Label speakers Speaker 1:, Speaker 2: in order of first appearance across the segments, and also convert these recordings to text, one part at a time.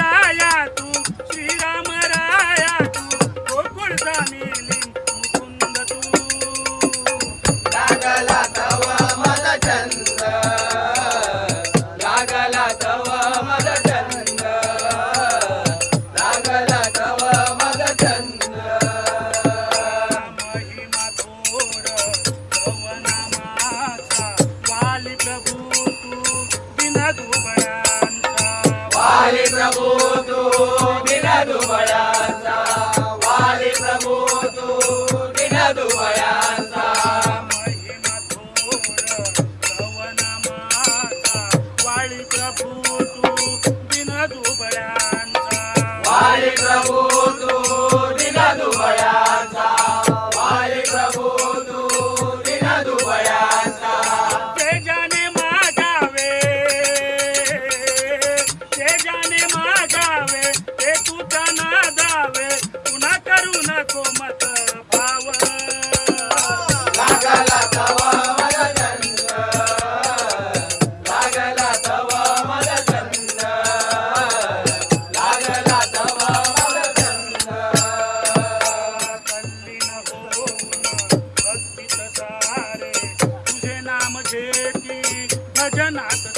Speaker 1: राया तू श्रीराम राया तू गोकुळ मिली मुकुंद तू.
Speaker 2: लागला तव मद चंद लागला तव मद चंद लागला
Speaker 1: प्रभू. Quero banhar.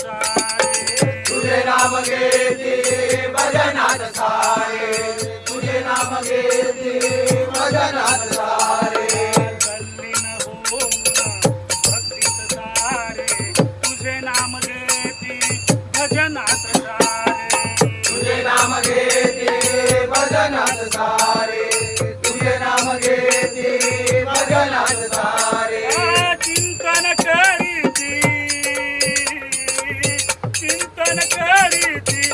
Speaker 1: तुझे नाम घेते भजनात सारे।
Speaker 2: तुझे नाम घेते भजनात सारे।
Speaker 1: भक्तीत सारे। तुझे नाम घेते भजनात
Speaker 2: ಕೇಳಿದಿ